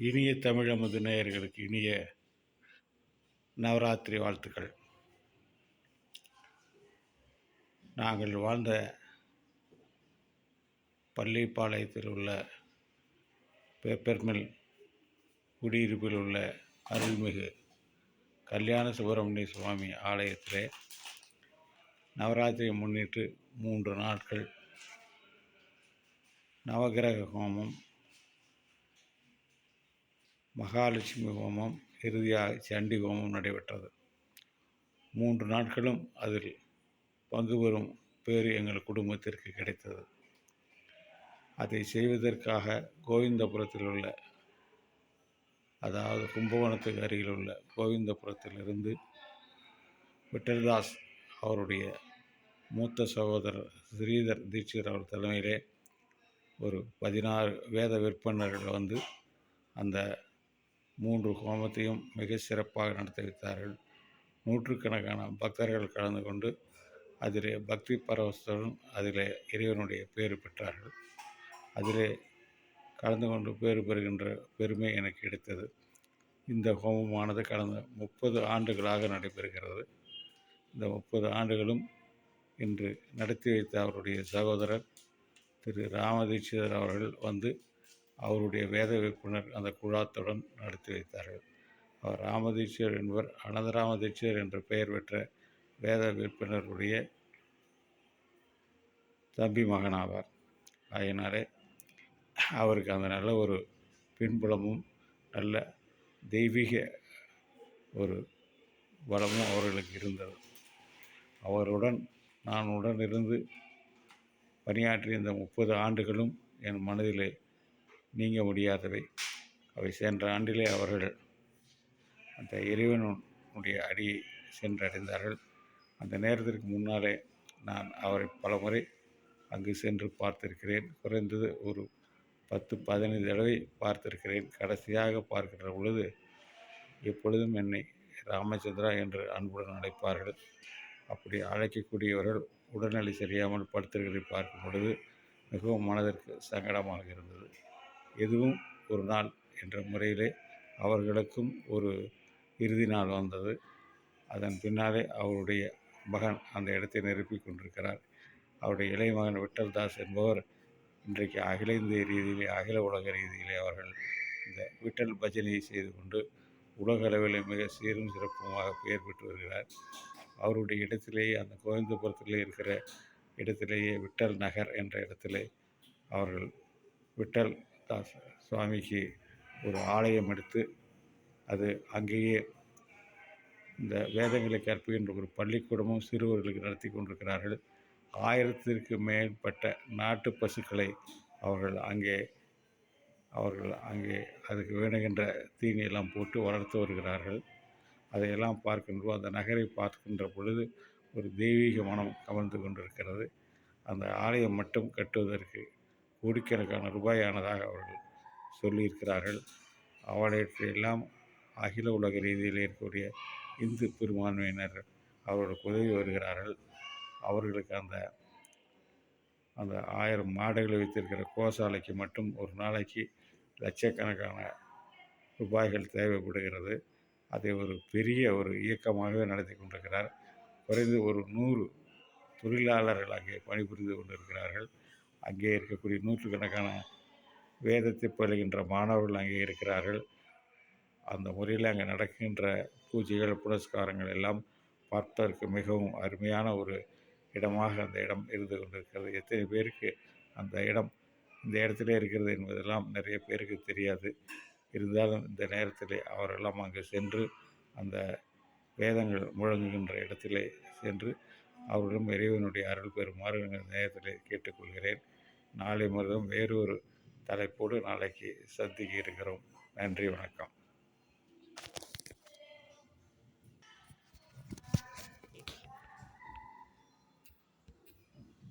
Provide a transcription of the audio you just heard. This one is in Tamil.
இனிய தமிழமது நேயர்களுக்கு இனிய நவராத்திரி வாழ்த்துக்கள். நாங்கள் வாழ்ந்த பள்ளிப்பாளையத்தில் உள்ள பேப்பர் மில் குடியிருப்பில் உள்ள அருள்மிகு கல்யாண சுப்பிரமணிய சுவாமி ஆலயத்திலே நவராத்திரியை முன்னிட்டு மூன்று நாட்கள் நவகிரக ஹோமம் மகாலட்சுமி ஹோமம் இறுதியாக சண்டி ஹோமம் நடைபெற்றது. மூன்று நாட்களும் அதில் பங்கு பெறும் பேர் எங்கள் குடும்பத்திற்கு கிடைத்தது. அதை செய்வதற்காக கோவிந்தபுரத்தில் உள்ள அதாவது கும்பகோணத்துக்கு அருகில் உள்ள கோவிந்தபுரத்திலிருந்து விட்டல்தாஸ் அவருடைய மூத்த சகோதரர் ஸ்ரீதர் தீட்சிதர் அவர் தலைமையிலே ஒரு பதினாறு வேத விற்பனர்கள் வந்து அந்த மூன்று ஹோமத்தையும் மிக சிறப்பாக நடத்தி வைத்தார்கள். நூற்றுக்கணக்கான பக்தர்கள் கலந்து கொண்டு அதிலே பக்தி பரவசத்துடன் அதிலே இறைவனுடைய பேறு பெற்றார்கள். அதிலே கலந்து கொண்டு பேறு பெறுகின்ற பெருமை எனக்கு கிடைத்தது. இந்த ஹோமமானது கடந்த முப்பது ஆண்டுகளாக நடைபெறுகிறது. இந்த முப்பது ஆண்டுகளும் இன்று நடத்தி வைத்த அவருடைய சகோதரர் திரு ராமதீட்சிதர் அவர்கள் வந்து அவருடைய வேத விற்பனர் அந்த குழாத்துடன் நடத்தி வைத்தார்கள். அவர் ராமதீட்சியர் என்பவர் அனந்தராமதீட்சியர் என்ற பெயர் பெற்ற வேத விற்பனருடைய தம்பி மகனாவார். ஆகையினாலே அவருக்கு அந்த நல்ல ஒரு பின்புலமும் நல்ல தெய்வீக ஒரு பலமும் அவர்களுக்கு இருந்தது. அவருடன் நான் உடன் இருந்து பணியாற்றிய இந்த முப்பது ஆண்டுகளும் என் மனதிலே நீங்க முடியாதவை. அவை சென்ற ஆண்டிலே அவர்கள் அந்த இறைவனுடைய அடியை சென்றடைந்தார்கள். அந்த நேரத்திற்கு முன்னாலே நான் அவரை பலமுறை அங்கு சென்று பார்த்திருக்கிறேன். குறைந்தது ஒரு பத்து பதினைந்து தடவை பார்த்திருக்கிறேன். கடைசியாக பார்க்கின்ற பொழுது எப்பொழுதும் என்னை ராமச்சந்திரா என்று அன்புடன் அழைப்பார்கள். அப்படி அழைக்கக்கூடியவர்கள் உடல்நிலை சரியாமல் படுத்திருக்கிறதை பார்க்கும் பொழுது மிகவும் மனதிற்கு சங்கடமாக இருந்தது. எதுவும் ஒரு நாள் என்ற முறையிலே அவர்களுக்கும் ஒரு இறுதி நாள் வந்தது. அதன் பின்னாலே அவருடைய மகன் அந்த இடத்தை நிரப்பிக் கொண்டிருக்கிறார். அவருடைய இளைய மகன் விட்டல் தாஸ் என்பவர் இன்றைக்கு அகில இந்திய ரீதியிலே அகில உலக ரீதியிலே அவர்கள் இந்த விட்டல் பஜனையை செய்து கொண்டு உலக அளவில் மிக சீரும் சிறப்புமாக பெயர் பெற்று வருகிறார். அவருடைய இடத்திலேயே அந்த கோவிந்தபுரத்திலே இருக்கிற இடத்திலேயே விட்டல் நகர் என்ற இடத்திலே அவர்கள் விட்டல் சுவாமிக்கு ஒரு ஆலயம் எடுத்து அது அங்கேயே இந்த வேதங்களை கற்பிக்கின்ற ஒரு பள்ளிக்கூடமும் சிறுவர்களுக்கு நடத்தி கொண்டிருக்கிறார்கள். ஆயிரத்திற்கு மேற்பட்ட நாட்டு பசுக்களை அவர்கள் அங்கே அவர்கள் அங்கே அதுக்கு வேணுகின்ற தீனியெல்லாம் போட்டு வளர்த்து வருகிறார்கள். அதையெல்லாம் பார்க்கின்றோம். அந்த நகரை பார்க்கின்ற பொழுது ஒரு தெய்வீக மனம் கவர்ந்து கொண்டிருக்கிறது. அந்த ஆலயம் மட்டும் கட்டுவதற்கு கோடிக்கணக்கான ரூபாயானதாக அவர்கள் சொல்லியிருக்கிறார்கள். அவற்றையெல்லாம் அகில உலக ரீதியில் இருக்கக்கூடிய இந்து பெரும்பான்மையினர் அவர்களுக்கு உதவி வருகிறார்கள். அவர்களுக்கு அந்த அந்த ஆயிரம் மாடுகளை வைத்திருக்கிற கோசாலைக்கு மட்டும் ஒரு நாளைக்கு லட்சக்கணக்கான ரூபாய்கள் தேவைப்படுகிறது. அதை ஒரு பெரிய ஒரு இயக்கமாகவே நடத்தி கொண்டிருக்கிறார். குறைந்து ஒரு நூறு தொழிலாளர்கள் அங்கே பணிபுரிந்து கொண்டிருக்கிறார்கள். அங்கே இருக்கக்கூடிய நூற்றுக்கணக்கான வேதத்தை பயிலுகின்ற மாணவர்கள் அங்கே இருக்கிறார்கள். அந்த முறையில் அங்கே நடக்கின்ற பூஜைகள் புனஸ்காரங்கள் எல்லாம் பார்ப்பதற்கு மிகவும் அருமையான ஒரு இடமாக அந்த இடம் இருந்து கொண்டிருக்கிறது. எத்தனை பேருக்கு அந்த இடம் இந்த இடத்துல இருக்கிறது என்பதெல்லாம் நிறைய பேருக்கு தெரியாது. இருந்தாலும் இந்த நேரத்தில் அவரெல்லாம் அங்கு சென்று அந்த வேதங்கள் முழங்குகின்ற இடத்திலே சென்று அவர்களும் இறைவனுடைய அருள் பெறுமாறு நேரத்தில் கேட்டுக்கொள்கிறேன். நாளை மருதம் வேறொரு தலைப்போடு நாளைக்கு சந்திக்க இருக்கிறோம். நன்றி வணக்கம்.